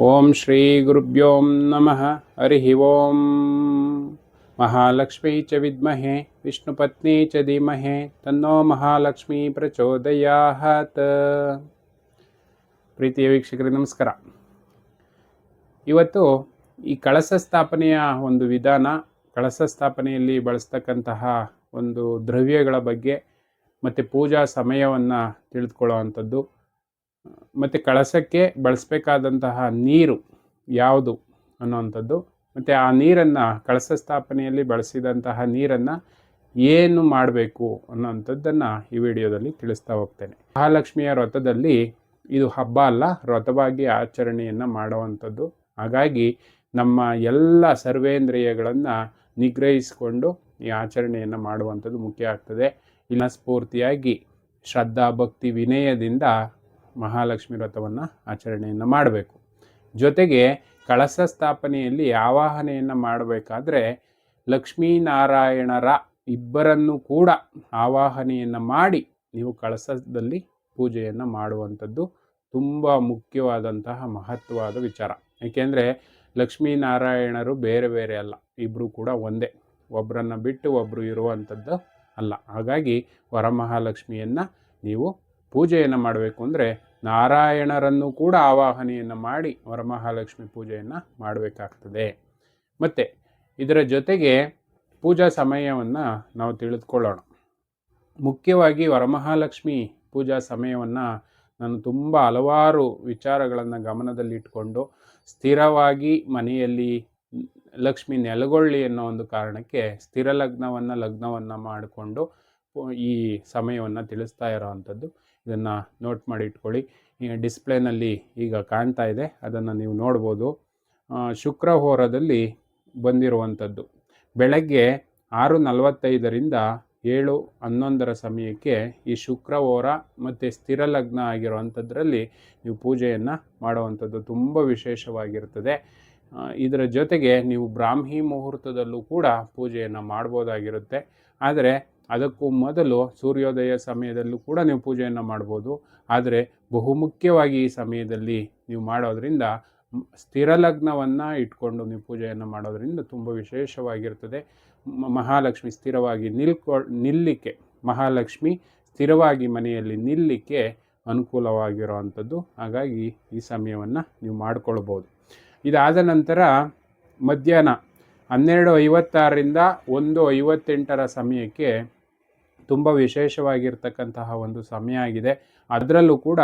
ಓಂ ಶ್ರೀ ಗುರುಭ್ಯೋ ನಮಃ ಹರಿ ಓಂ. ಮಹಾಲಕ್ಷ್ಮೀ ಚ ವಿದ್ಮಹೆ ವಿಷ್ಣುಪತ್ನಿ ಚ ಧೀಮಹೆ, ತನ್ನೋ ಮಹಾಲಕ್ಷ್ಮೀ ಪ್ರಚೋದಯಾತ್. ಪ್ರೀತಿಯ ವೀಕ್ಷಕರಿಗೆ ನಮಸ್ಕಾರ. ಇವತ್ತು ಈ ಕಳಸ ಸ್ಥಾಪನೆಯ ಒಂದು ವಿಧಾನ, ಕಳಸ ಸ್ಥಾಪನೆಯಲ್ಲಿ ಬಳಸ್ತಕ್ಕಂತಹ ಒಂದು ದ್ರವ್ಯಗಳ ಬಗ್ಗೆ ಮತ್ತು ಪೂಜಾ ಸಮಯವನ್ನು ತಿಳಿದುಕೊಳ್ಳೋ ಅಂಥದ್ದು ಮತ್ತು ಕಳಸಕ್ಕೆ ಬಳಸಬೇಕಾದಂತಹ ನೀರು ಯಾವುದು ಅನ್ನುವಂಥದ್ದು. ಮತ್ತು ಆ ನೀರನ್ನು ಕಳಸ ಸ್ಥಾಪನೆಯಲ್ಲಿ ಬಳಸಿದಂತಹ ನೀರನ್ನು ಏನು ಮಾಡಬೇಕು ಅನ್ನೋವಂಥದ್ದನ್ನು ಈ ವಿಡಿಯೋದಲ್ಲಿ ತಿಳಿಸ್ತಾ ಹೋಗ್ತೇನೆ. ಮಹಾಲಕ್ಷ್ಮಿಯ ವ್ರತದಲ್ಲಿ ಇದು ಹಬ್ಬ ಅಲ್ಲ, ವ್ರತವಾಗಿ ಆಚರಣೆಯನ್ನು ಮಾಡುವಂಥದ್ದು. ಹಾಗಾಗಿ ನಮ್ಮ ಎಲ್ಲ ಸರ್ವೇಂದ್ರಿಯಗಳನ್ನು ನಿಗ್ರಹಿಸಿಕೊಂಡು ಈ ಆಚರಣೆಯನ್ನು ಮಾಡುವಂಥದ್ದು ಮುಖ್ಯ ಆಗ್ತದೆ. ಇನ್ನು ಸ್ಫೂರ್ತಿಯಾಗಿ ಶ್ರದ್ಧಾ ಭಕ್ತಿ ವಿನಯದಿಂದ ಮಹಾಲಕ್ಷ್ಮಿ ವ್ರತವನ್ನು ಆಚರಣೆಯನ್ನು ಮಾಡಬೇಕು. ಜೊತೆಗೆ ಕಳಸ ಸ್ಥಾಪನೆಯಲ್ಲಿ ಆವಾಹನೆಯನ್ನು ಮಾಡಬೇಕಾದ್ರೆ ಲಕ್ಷ್ಮೀನಾರಾಯಣರ ಇಬ್ಬರನ್ನು ಕೂಡ ಆವಾಹನೆಯನ್ನು ಮಾಡಿ ನೀವು ಕಳಸದಲ್ಲಿ ಪೂಜೆಯನ್ನು ಮಾಡುವಂಥದ್ದು ತುಂಬ ಮುಖ್ಯವಾದಂತಹ ಮಹತ್ವವಾದ ವಿಚಾರ. ಏಕೆಂದರೆ ಲಕ್ಷ್ಮೀನಾರಾಯಣರು ಬೇರೆ ಬೇರೆ ಅಲ್ಲ ಇಬ್ಬರು ಕೂಡ ಒಂದೇ. ಒಬ್ಬರನ್ನು ಬಿಟ್ಟು ಒಬ್ಬರು ಇರುವಂಥದ್ದು ಅಲ್ಲ. ಹಾಗಾಗಿ ವರಮಹಾಲಕ್ಷ್ಮಿಯನ್ನು ನೀವು ಪೂಜೆಯನ್ನು ಮಾಡಬೇಕು ಅಂದರೆ ನಾರಾಯಣರನ್ನು ಕೂಡ ಆವಾಹನೆಯನ್ನು ಮಾಡಿ ವರಮಹಾಲಕ್ಷ್ಮಿ ಪೂಜೆಯನ್ನು ಮಾಡಬೇಕಾಗ್ತದೆ. ಮತ್ತು ಇದರ ಜೊತೆಗೆ ಪೂಜಾ ಸಮಯವನ್ನು ನಾವು ತಿಳಿದುಕೊಳ್ಳೋಣ. ಮುಖ್ಯವಾಗಿ ವರಮಹಾಲಕ್ಷ್ಮಿ ಪೂಜಾ ಸಮಯವನ್ನು ನಾನು ತುಂಬ ಹಲವಾರು ವಿಚಾರಗಳನ್ನು ಗಮನದಲ್ಲಿಟ್ಟುಕೊಂಡು ಸ್ಥಿರವಾಗಿ ಮನೆಯಲ್ಲಿ ಲಕ್ಷ್ಮಿ ನೆಲಗೊಳ್ಳಿ ಅನ್ನೋ ಒಂದು ಕಾರಣಕ್ಕೆ ಸ್ಥಿರ ಲಗ್ನವನ್ನು ಲಗ್ನವನ್ನು ಮಾಡಿಕೊಂಡು ಈ ಸಮಯವನ್ನು ತಿಳಿಸ್ತಾ ಇರೋವಂಥದ್ದು ಇದನ್ನು ನೋಟ್ ಮಾಡಿ ಇಟ್ಕೊಳ್ಳಿ. ಡಿಸ್ಪ್ಲೇನಲ್ಲಿ ಈಗ ಕಾಣ್ತಾ ಇದೆ. ಅದನ್ನು ನೀವು ನೋಡ್ಬೋದು. ಶುಕ್ರಹೋರದಲ್ಲಿ ಬಂದಿರುವಂಥದ್ದು. ಬೆಳಗ್ಗೆ ಆರು ನಲವತ್ತೈದರಿಂದ ಏಳು ಹನ್ನೊಂದರ ಸಮಯಕ್ಕೆ ಈ ಶುಕ್ರಹೋರ ಮತ್ತು ಸ್ಥಿರ ಲಗ್ನ ಆಗಿರುವಂಥದ್ರಲ್ಲಿ ನೀವು ಪೂಜೆಯನ್ನು ಮಾಡುವಂಥದ್ದು ತುಂಬ ವಿಶೇಷವಾಗಿರ್ತದೆ. ಇದರ ಜೊತೆಗೆ ನೀವು ಬ್ರಾಹ್ಮಿ ಮುಹೂರ್ತದಲ್ಲೂ ಕೂಡ ಪೂಜೆಯನ್ನು ಮಾಡ್ಬೋದಾಗಿರುತ್ತೆ. ಆದರೆ ಅದಕ್ಕೂ ಮೊದಲು ಸೂರ್ಯೋದಯ ಸಮಯದಲ್ಲೂ ಕೂಡ ನೀವು ಪೂಜೆಯನ್ನು ಮಾಡ್ಬೋದು. ಆದರೆ ಬಹುಮುಖ್ಯವಾಗಿ ಈ ಸಮಯದಲ್ಲಿ ನೀವು ಮಾಡೋದರಿಂದ ಸ್ಥಿರಲಗ್ನವನ್ನು ಇಟ್ಕೊಂಡು ನೀವು ಪೂಜೆಯನ್ನು ಮಾಡೋದರಿಂದ ತುಂಬ ವಿಶೇಷವಾಗಿರ್ತದೆ. ಮಹಾಲಕ್ಷ್ಮಿ ಸ್ಥಿರವಾಗಿ ನಿಲ್ಕೊ ನಿಲ್ಲಿಕ್ಕೆ ಮಹಾಲಕ್ಷ್ಮಿ ಸ್ಥಿರವಾಗಿ ಮನೆಯಲ್ಲಿ ನಿಲ್ಲಿಕ್ಕೆ ಅನುಕೂಲವಾಗಿರೋ ಅಂಥದ್ದು ಹಾಗಾಗಿ ಈ ಸಮಯವನ್ನು ನೀವು ಮಾಡಿಕೊಳ್ಬೋದು. ಇದಾದ ನಂತರ ಮಧ್ಯಾಹ್ನ ಹನ್ನೆರಡು ಐವತ್ತಾರರಿಂದ ಒಂದು ಐವತ್ತೆಂಟರ ಸಮಯಕ್ಕೆ ತುಂಬ ವಿಶೇಷವಾಗಿರ್ತಕ್ಕಂತಹ ಒಂದು ಸಮಯ ಆಗಿದೆ. ಅದರಲ್ಲೂ ಕೂಡ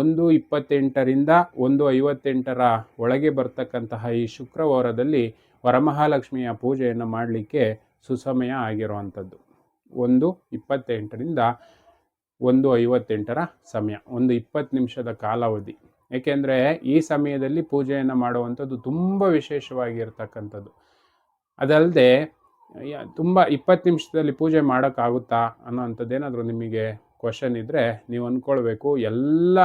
ಒಂದು ಇಪ್ಪತ್ತೆಂಟರಿಂದ ಒಂದು ಐವತ್ತೆಂಟರ ಒಳಗೆ ಬರ್ತಕ್ಕಂತಹ ಈ ಶುಕ್ರವಾರದಲ್ಲಿ ವರಮಹಾಲಕ್ಷ್ಮಿಯ ಪೂಜೆಯನ್ನು ಮಾಡಲಿಕ್ಕೆ ಸುಸಮಯ ಆಗಿರುವಂಥದ್ದು. ಒಂದು ಇಪ್ಪತ್ತೆಂಟರಿಂದ ಒಂದು ಐವತ್ತೆಂಟರ ಸಮಯ, ಒಂದು ಇಪ್ಪತ್ತು ನಿಮಿಷದ ಕಾಲಾವಧಿ. ಏಕೆಂದರೆ ಈ ಸಮಯದಲ್ಲಿ ಪೂಜೆಯನ್ನು ಮಾಡುವಂಥದ್ದು ತುಂಬ ವಿಶೇಷವಾಗಿರ್ತಕ್ಕಂಥದ್ದು. ಅದಲ್ಲದೆ ತುಂಬ ಇಪ್ಪತ್ತು ನಿಮಿಷದಲ್ಲಿ ಪೂಜೆ ಮಾಡೋಕ್ಕಾಗುತ್ತಾ ಅನ್ನೋವಂಥದ್ದೇನಾದರೂ ನಿಮಗೆ ಕ್ವಶನ್ ಇದ್ದರೆ ನೀವು ಅಂದ್ಕೊಳ್ಬೇಕು. ಎಲ್ಲ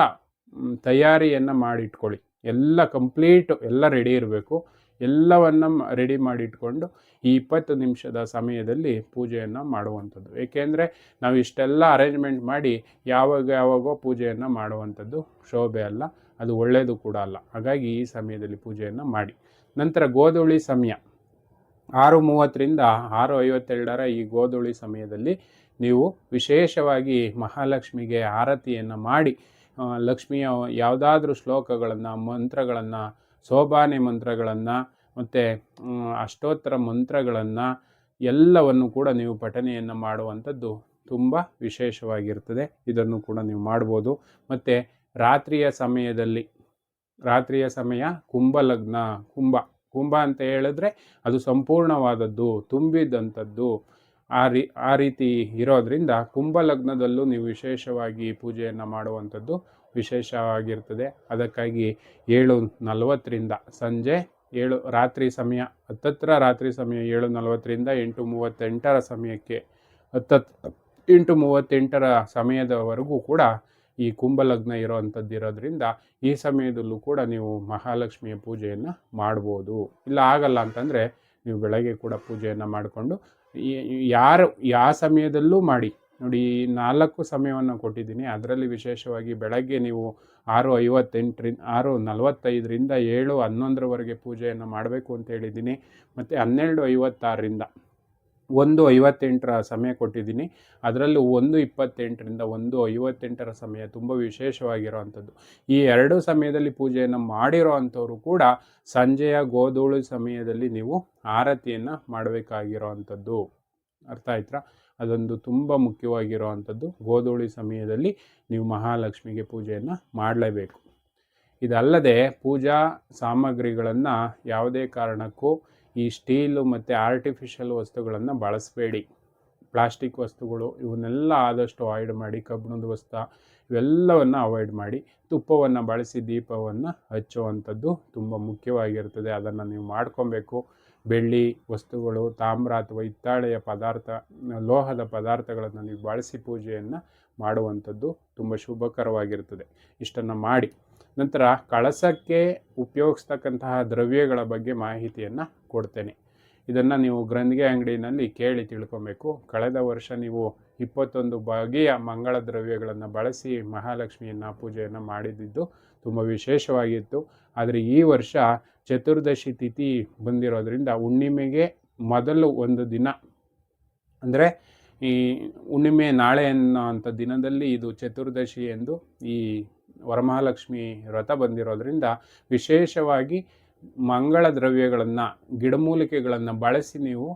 ತಯಾರಿಯನ್ನು ಮಾಡಿಟ್ಕೊಳ್ಳಿ. ಎಲ್ಲ ಕಂಪ್ಲೀಟು ಎಲ್ಲ ರೆಡಿ ಇರಬೇಕು. ಎಲ್ಲವನ್ನು ರೆಡಿ ಮಾಡಿ ಇಟ್ಕೊಂಡು ಈ ಇಪ್ಪತ್ತು ನಿಮಿಷದ ಸಮಯದಲ್ಲಿ ಪೂಜೆಯನ್ನು ಮಾಡುವಂಥದ್ದು. ಏಕೆಂದರೆ ನಾವು ಇಷ್ಟೆಲ್ಲ ಅರೇಂಜ್ಮೆಂಟ್ ಮಾಡಿ ಯಾವಾಗ ಯಾವಾಗೋ ಪೂಜೆಯನ್ನು ಮಾಡುವಂಥದ್ದು ಶೋಭೆ ಅಲ್ಲ, ಅದು ಒಳ್ಳೆಯದು ಕೂಡ ಅಲ್ಲ. ಹಾಗಾಗಿ ಈ ಸಮಯದಲ್ಲಿ ಪೂಜೆಯನ್ನು ಮಾಡಿ. ನಂತರ ಗೋಧುಳಿ ಸಮಯ. ಆರು ಮೂವತ್ತರಿಂದ ಆರು ಐವತ್ತೆರಡರ ಈ ಗೋಧೂಳಿ ಸಮಯದಲ್ಲಿ ನೀವು ವಿಶೇಷವಾಗಿ ಮಹಾಲಕ್ಷ್ಮಿಗೆ ಆರತಿಯನ್ನು ಮಾಡಿ ಲಕ್ಷ್ಮಿಯ ಯಾವುದಾದ್ರೂ ಶ್ಲೋಕಗಳನ್ನು, ಮಂತ್ರಗಳನ್ನು, ಸೋಬಾನೆ ಮಂತ್ರಗಳನ್ನು, ಮತ್ತು ಅಷ್ಟೋತ್ತರ ಮಂತ್ರಗಳನ್ನು ಎಲ್ಲವನ್ನು ಕೂಡ ನೀವು ಪಠನೆಯನ್ನು ಮಾಡುವಂಥದ್ದು ತುಂಬ ವಿಶೇಷವಾಗಿರ್ತದೆ. ಇದನ್ನು ಕೂಡ ನೀವು ಮಾಡ್ಬೋದು. ಮತ್ತು ರಾತ್ರಿಯ ಸಮಯದಲ್ಲಿ, ರಾತ್ರಿಯ ಸಮಯ ಕುಂಭಲಗ್ನ, ಕುಂಭ. ಕುಂಭ ಅಂತ ಹೇಳಿದ್ರೆ ಅದು ಸಂಪೂರ್ಣವಾದದ್ದು, ತುಂಬಿದಂಥದ್ದು ಆ ರೀ, ಆ ರೀತಿ ಇರೋದರಿಂದ ಕುಂಭ ಲಗ್ನದಲ್ಲೂ ನೀವು ವಿಶೇಷವಾಗಿ ಪೂಜೆಯನ್ನು ಮಾಡುವಂಥದ್ದು ವಿಶೇಷವಾಗಿರ್ತದೆ. ಅದಕ್ಕಾಗಿ ಏಳು ನಲವತ್ತರಿಂದ ಸಂಜೆ ಏಳು ರಾತ್ರಿ ಸಮಯ, ಹತ್ತತ್ರ ರಾತ್ರಿ ಸಮಯ ಏಳು ನಲವತ್ತರಿಂದ ಎಂಟು ಮೂವತ್ತೆಂಟರ ಸಮಯಕ್ಕೆ ಹತ್ತತ್ತು ಎಂಟು ಮೂವತ್ತೆಂಟರ ಸಮಯದವರೆಗೂ ಕೂಡ ಈ ಕುಂಭಲಗ್ನ ಇರೋವಂಥದ್ದು ಇರೋದ್ರಿಂದ ಈ ಸಮಯದಲ್ಲೂ ಕೂಡ ನೀವು ಮಹಾಲಕ್ಷ್ಮಿಯ ಪೂಜೆಯನ್ನು ಮಾಡ್ಬೋದು. ಇಲ್ಲ ಆಗಲ್ಲ ಅಂತಂದರೆ ನೀವು ಬೆಳಗ್ಗೆ ಕೂಡ ಪೂಜೆಯನ್ನು ಮಾಡಿಕೊಂಡು ಯಾರು ಯಾವ ಸಮಯದಲ್ಲೂ ಮಾಡಿ. ನೋಡಿ ನಾಲ್ಕು ಸಮಯವನ್ನು ಕೊಟ್ಟಿದ್ದೀನಿ. ಅದರಲ್ಲಿ ವಿಶೇಷವಾಗಿ ಬೆಳಗ್ಗೆ ನೀವು ಆರು ಐವತ್ತೆಂಟರಿಂದ ಆರು ನಲವತ್ತೈದರಿಂದ ಏಳು ಹನ್ನೊಂದರವರೆಗೆ ಪೂಜೆಯನ್ನು ಮಾಡಬೇಕು ಅಂತ ಹೇಳಿದ್ದೀನಿ. ಮತ್ತು ಹನ್ನೆರಡು ಐವತ್ತಾರರಿಂದ ಒಂದು ಐವತ್ತೆಂಟರ ಸಮಯ ಕೊಟ್ಟಿದ್ದೀನಿ. ಅದರಲ್ಲೂ ಒಂದು ಇಪ್ಪತ್ತೆಂಟರಿಂದ ಒಂದು ಐವತ್ತೆಂಟರ ಸಮಯ ತುಂಬ ವಿಶೇಷವಾಗಿರುವಂಥದ್ದು. ಈ ಎರಡು ಸಮಯದಲ್ಲಿ ಪೂಜೆಯನ್ನು ಮಾಡಿರೋ ಅಂಥವರು ಕೂಡ ಸಂಜೆಯ ಗೋಧೂಳು ಸಮಯದಲ್ಲಿ ನೀವು ಆರತಿಯನ್ನು ಮಾಡಬೇಕಾಗಿರೋ ಅಂಥದ್ದು ಅರ್ಥ ಆಯ್ತಾ ಅದೊಂದು ತುಂಬ ಮುಖ್ಯವಾಗಿರೋ ಅಂಥದ್ದು ಗೋಧೂಳಿ ಸಮಯದಲ್ಲಿ ನೀವು ಮಹಾಲಕ್ಷ್ಮಿಗೆ ಪೂಜೆಯನ್ನು ಮಾಡಲೇಬೇಕು. ಇದಲ್ಲದೆ ಪೂಜಾ ಸಾಮಗ್ರಿಗಳನ್ನು ಯಾವುದೇ ಕಾರಣಕ್ಕೂ ಈ ಸ್ಟೀಲು ಮತ್ತು ಆರ್ಟಿಫಿಷಿಯಲ್ ವಸ್ತುಗಳನ್ನು ಬಳಸಬೇಡಿ. ಪ್ಲಾಸ್ಟಿಕ್ ವಸ್ತುಗಳು ಇವನ್ನೆಲ್ಲ ಆದಷ್ಟು ಅವಾಯ್ಡ್ ಮಾಡಿ, ಕಬ್ಬಿಣದ ವಸ್ತು ಇವೆಲ್ಲವನ್ನು ಅವಾಯ್ಡ್ ಮಾಡಿ, ತುಪ್ಪವನ್ನು ಬಳಸಿ ದೀಪವನ್ನು ಹಚ್ಚುವಂಥದ್ದು ತುಂಬ ಮುಖ್ಯವಾಗಿರ್ತದೆ. ಅದನ್ನು ನೀವು ಮಾಡ್ಕೊಬೇಕು. ಬೆಳ್ಳಿ ವಸ್ತುಗಳು ತಾಮ್ರ ಅಥವಾ ಹಿತ್ತಾಳೆಯ ಪದಾರ್ಥ, ಲೋಹದ ಪದಾರ್ಥಗಳನ್ನು ನೀವು ಬಳಸಿ ಪೂಜೆಯನ್ನು ಮಾಡುವಂಥದ್ದು ತುಂಬ ಶುಭಕರವಾಗಿರ್ತದೆ. ಇಷ್ಟನ್ನು ಮಾಡಿ. ನಂತರ ಕಳಸಕ್ಕೆ ಉಪಯೋಗಿಸ್ತಕ್ಕಂತಹ ದ್ರವ್ಯಗಳ ಬಗ್ಗೆ ಮಾಹಿತಿಯನ್ನು ಕೊಡ್ತೇನೆ. ಇದನ್ನು ನೀವು ಗ್ರಂಥಿಗೆ ಅಂಗಡಿನಲ್ಲಿ ಕೇಳಿ ತಿಳ್ಕೊಬೇಕು. ಕಳೆದ ವರ್ಷ ನೀವು ಇಪ್ಪತ್ತೊಂದು ಬಗೆಯ ಮಂಗಳ ದ್ರವ್ಯಗಳನ್ನು ಬಳಸಿ ಮಹಾಲಕ್ಷ್ಮಿಯನ್ನು ಪೂಜೆಯನ್ನು ಮಾಡಿದ್ದು ತುಂಬ ವಿಶೇಷವಾಗಿತ್ತು. ಆದರೆ ಈ ವರ್ಷ ಚತುರ್ದಶಿ ತಿಥಿ ಬಂದಿರೋದ್ರಿಂದ ಹುಣ್ಣಿಮೆಗೆ ಮೊದಲು ಒಂದು ದಿನ. ಅಂದರೆ ಈ ಹುಣ್ಣಿಮೆ ನಾಳೆ ಅನ್ನೋಂಥ ದಿನದಲ್ಲಿ ಇದು ಚತುರ್ದಶಿ ಎಂದು ಈ ವರಮಹಾಲಕ್ಷ್ಮಿ ವ್ರತ ಬಂದಿರೋದ್ರಿಂದ ವಿಶೇಷವಾಗಿ ಮಂಗಳ ದ್ರವ್ಯಗಳನ್ನು, ಗಿಡಮೂಲಿಕೆಗಳನ್ನು ಬಳಸಿ ನೀವು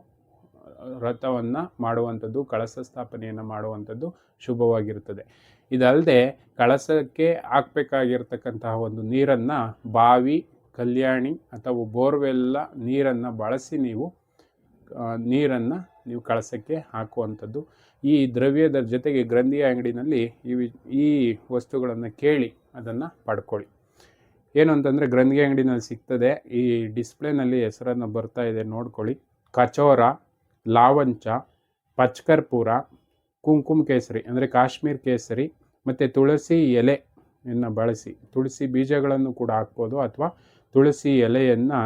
ವ್ರತವನ್ನು ಮಾಡುವಂಥದ್ದು, ಕಳಸ ಸ್ಥಾಪನೆಯನ್ನು ಮಾಡುವಂಥದ್ದು ಶುಭವಾಗಿರುತ್ತದೆ. ಇದಲ್ಲದೆ ಕಳಸಕ್ಕೆ ಹಾಕಬೇಕಾಗಿರ್ತಕ್ಕಂತಹ ಒಂದು ನೀರನ್ನು ಬಾವಿ, ಕಲ್ಯಾಣಿ ಅಥವಾ ಬೋರ್ವೆಲ್ಲ ನೀರನ್ನು ಬಳಸಿ ನೀವು ನೀರನ್ನು ನೀವು ಕಳಸಕ್ಕೆ ಹಾಕುವಂಥದ್ದು ಈ ದ್ರವ್ಯದ ಜೊತೆಗೆ ಗ್ರಂಥಿಯ ಅಂಗಡಿನಲ್ಲಿ ಈ ಈ ವಸ್ತುಗಳನ್ನು ಕೇಳಿ ಅದನ್ನು ಪಡ್ಕೊಳ್ಳಿ. ಏನು ಅಂತಂದರೆ ಗ್ರಂಥಿ ಅಂಗಡಿನಲ್ಲಿ ಸಿಗ್ತದೆ. ಈ ಡಿಸ್ಪ್ಲೇನಲ್ಲಿ ಹೆಸರನ್ನು ಬರ್ತಾ ಇದೆ ನೋಡ್ಕೊಳ್ಳಿ. ಕಚೋರ, ಲಾವಂಚ, ಪಚ್ಕರ್ಪೂರ, ಕುಂಕುಮ ಕೇಸರಿ, ಅಂದರೆ ಕಾಶ್ಮೀರ್ ಕೇಸರಿ, ಮತ್ತು ತುಳಸಿ ಎಲೆಯನ್ನು ಬಳಸಿ. ತುಳಸಿ ಬೀಜಗಳನ್ನು ಕೂಡ ಹಾಕ್ಬೋದು, ಅಥವಾ ತುಳಸಿ ಎಲೆಯನ್ನು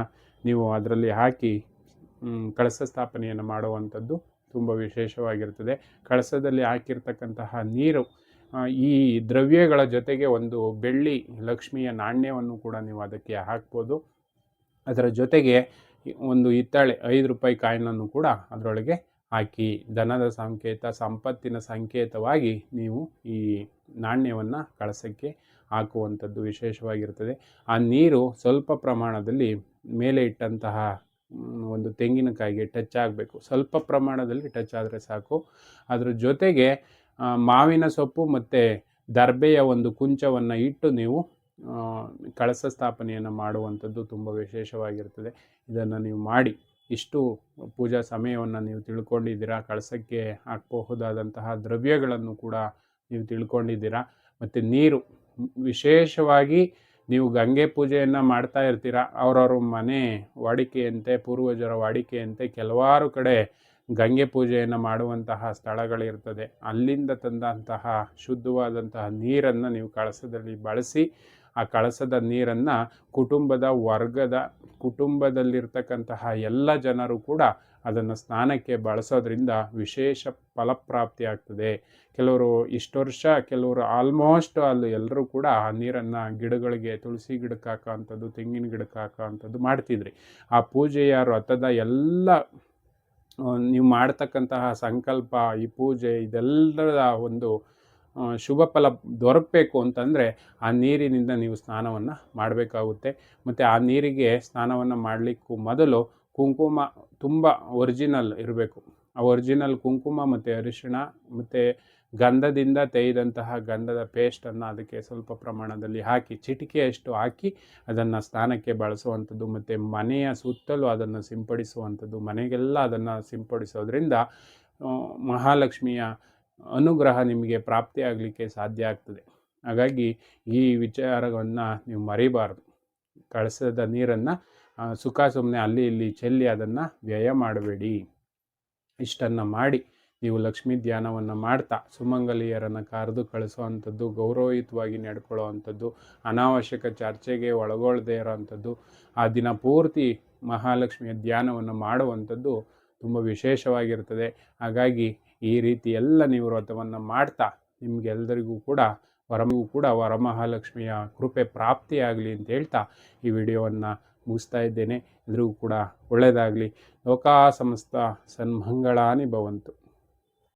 ನೀವು ಅದರಲ್ಲಿ ಹಾಕಿ ಕಳಸ ಸ್ಥಾಪನೆಯನ್ನು ಮಾಡುವಂಥದ್ದು ತುಂಬ ವಿಶೇಷವಾಗಿರ್ತದೆ ಕಳಸದಲ್ಲಿ ಹಾಕಿರ್ತಕ್ಕಂತಹ ನೀರು ಈ ದ್ರವ್ಯಗಳ ಜೊತೆಗೆ ಒಂದು ಬೆಳ್ಳಿ, ಲಕ್ಷ್ಮಿಯ ನಾಣ್ಯವನ್ನು ಕೂಡ ನೀವು ಅದಕ್ಕೆ ಹಾಕ್ಬೋದು. ಅದರ ಜೊತೆಗೆ ಒಂದು ಹಿತ್ತಾಳೆ, ಐದು ರೂಪಾಯಿ ಕಾಯಿನನ್ನು ಕೂಡ ಅದರೊಳಗೆ ಹಾಕಿ, ಧನದ ಸಂಕೇತ, ಸಂಪತ್ತಿನ ಸಂಕೇತವಾಗಿ ನೀವು ಈ ನಾಣ್ಯವನ್ನು ಕಳಸಕ್ಕೆ ಹಾಕುವಂಥದ್ದು ವಿಶೇಷವಾಗಿರ್ತದೆ ಆ ನೀರು ಸ್ವಲ್ಪ ಪ್ರಮಾಣದಲ್ಲಿ ಮೇಲೆ ಇಟ್ಟಂತಹ ಒಂದು ತೆಂಗಿನಕಾಯಿಗೆ ಟಚ್ ಆಗಬೇಕು. ಸ್ವಲ್ಪ ಪ್ರಮಾಣದಲ್ಲಿ ಟಚ್ ಆದರೆ ಸಾಕು. ಅದರ ಜೊತೆಗೆ ಮಾವಿನ ಸೊಪ್ಪು ಮತ್ತು ದರ್ಬೆಯ ಒಂದು ಕುಂಚವನ್ನು ಇಟ್ಟು ನೀವು ಕಳಸ ಸ್ಥಾಪನೆಯನ್ನು ಮಾಡುವಂಥದ್ದು ತುಂಬ ವಿಶೇಷವಾಗಿರ್ತದೆ. ಇದನ್ನು ನೀವು ಮಾಡಿ, ಇಷ್ಟು ಪೂಜಾ ಸಮಯವನ್ನು ನೀವು ತಿಳ್ಕೊಂಡಿದ್ದೀರಾ, ಕಳಸಕ್ಕೆ ಹಾಕಬಹುದಾದಂತಹ ದ್ರವ್ಯಗಳನ್ನು ಕೂಡ ನೀವು ತಿಳ್ಕೊಂಡಿದ್ದೀರಾ, ಮತ್ತು ನೀರು, ವಿಶೇಷವಾಗಿ ನೀವು ಗಂಗೆ ಪೂಜೆಯನ್ನು ಮಾಡ್ತಾ ಇರ್ತೀರ? ಅವರವ್ರ ಮನೆ ವಾಡಿಕೆಯಂತೆ, ಪೂರ್ವಜರ ವಾಡಿಕೆಯಂತೆ ಕೆಲವಾರು ಕಡೆ ಗಂಗೆ ಪೂಜೆಯನ್ನು ಮಾಡುವಂತಹ ಸ್ಥಳಗಳಿರ್ತದೆ. ಅಲ್ಲಿಂದ ತಂದಂತಹ ಶುದ್ಧವಾದಂತಹ ನೀರನ್ನು ನೀವು ಕಳಸದಲ್ಲಿ ಬಳಸಿ ಆ ಕಳಸದ ನೀರನ್ನು ಕುಟುಂಬದ ವರ್ಗದ ಕುಟುಂಬದಲ್ಲಿರ್ತಕ್ಕಂತಹ ಎಲ್ಲ ಜನರು ಕೂಡ ಅದನ್ನು ಸ್ನಾನಕ್ಕೆ ಬಳಸೋದ್ರಿಂದ ವಿಶೇಷ ಫಲಪ್ರಾಪ್ತಿ ಆಗ್ತದೆ. ಕೆಲವರು ಇಷ್ಟು ವರ್ಷ, ಕೆಲವರು ಆಲ್ಮೋಸ್ಟ್ ಅಲ್ಲಿ ಎಲ್ಲರೂ ಕೂಡ ಆ ನೀರನ್ನು ಗಿಡಗಳಿಗೆ, ತುಳಸಿ ಗಿಡಕ್ಕೆ ಹಾಕೋವಂಥದ್ದು, ತೆಂಗಿನ ಗಿಡಕ್ಕೆ ಹಾಕೋವಂಥದ್ದು ಮಾಡ್ತಿದ್ರಿ. ಆ ಪೂಜೆಯ ವ್ರತದ ಎಲ್ಲ ನೀವು ಮಾಡ್ತಕ್ಕಂತಹ ಸಂಕಲ್ಪ, ಈ ಪೂಜೆ ಇದೆಲ್ಲದ ಒಂದು ಶುಭ ಫಲ ದೊರಕಬೇಕು ಅಂತಂದರೆ ಆ ನೀರಿನಿಂದ ನೀವು ಸ್ನಾನವನ್ನು ಮಾಡಬೇಕಾಗುತ್ತೆ. ಮತ್ತು ಆ ನೀರಿಗೆ ಸ್ನಾನವನ್ನು ಮಾಡಲಿಕ್ಕೂ ಮೊದಲು ಕುಂಕುಮ ತುಂಬ ಒರಿಜಿನಲ್ ಇರಬೇಕು. ಆ ಒರಿಜಿನಲ್ ಕುಂಕುಮ ಮತ್ತು ಅರಿಶಿಣ ಮತ್ತು ಗಂಧದಿಂದ ತೆಗೆದಂತಹ ಗಂಧದ ಪೇಸ್ಟನ್ನು ಅದಕ್ಕೆ ಸ್ವಲ್ಪ ಪ್ರಮಾಣದಲ್ಲಿ ಹಾಕಿ ಚಿಟಿಕೆಯಷ್ಟು ಹಾಕಿ ಅದನ್ನು ಸ್ನಾನಕ್ಕೆ ಬಳಸುವಂಥದ್ದು ಮತ್ತು ಮನೆಯ ಸುತ್ತಲೂ ಅದನ್ನು ಸಿಂಪಡಿಸುವಂಥದ್ದು, ಮನೆಗೆಲ್ಲ ಅದನ್ನು ಸಿಂಪಡಿಸೋದ್ರಿಂದ ಮಹಾಲಕ್ಷ್ಮಿಯ ಅನುಗ್ರಹ ನಿಮಗೆ ಪ್ರಾಪ್ತಿಯಾಗಲಿಕ್ಕೆ ಸಾಧ್ಯ ಆಗ್ತದೆ. ಹಾಗಾಗಿ ಈ ವಿಚಾರವನ್ನು ನೀವು ಮರಿಬಾರ್ದು. ಕಳಸದ ನೀರನ್ನು ಸುಖ ಸುಮ್ಮನೆ ಅಲ್ಲಿ ಇಲ್ಲಿ ಚೆಲ್ಲಿ ಅದನ್ನು ವ್ಯಯ ಮಾಡಬೇಡಿ. ಇಷ್ಟನ್ನು ಮಾಡಿ, ನೀವು ಲಕ್ಷ್ಮೀ ಧ್ಯಾನವನ್ನು ಮಾಡ್ತಾ, ಸುಮಂಗಲಿಯರನ್ನು ಕರೆದು ಕಳಿಸುವಂಥದ್ದು ಗೌರವಯುತವಾಗಿ ನಡ್ಕೊಳ್ಳೋ ಅನಾವಶ್ಯಕ ಚರ್ಚೆಗೆ ಒಳಗೊಳ್ಳದೇ ಇರೋವಂಥದ್ದು ಆ ದಿನ ಪೂರ್ತಿ ಮಹಾಲಕ್ಷ್ಮಿಯ ಧ್ಯಾನವನ್ನು ಮಾಡುವಂಥದ್ದು ತುಂಬ ವಿಶೇಷವಾಗಿರ್ತದೆ. ಹಾಗಾಗಿ ಈ ರೀತಿ ಎಲ್ಲ ನೀವು ವ್ರತವನ್ನು ಮಾಡ್ತಾ ನಿಮಗೆಲ್ಲರಿಗೂ ಕೂಡ ವರಮಗೂ ಕೂಡ ವರಮಹಾಲಕ್ಷ್ಮಿಯ ಕೃಪೆ ಪ್ರಾಪ್ತಿಯಾಗಲಿ ಅಂತ ಹೇಳ್ತಾ ಈ ವಿಡಿಯೋವನ್ನು ಮುಗಿಸ್ತಾ ಇದ್ದೇನೆ. ಎಲ್ರಿಗೂ ಕೂಡ ಒಳ್ಳೆಯದಾಗಲಿ ಲೋಕಾ ಸಮಸ್ತ ಸನ್ಮಂಗಳಾನಿ ಭವಂತು.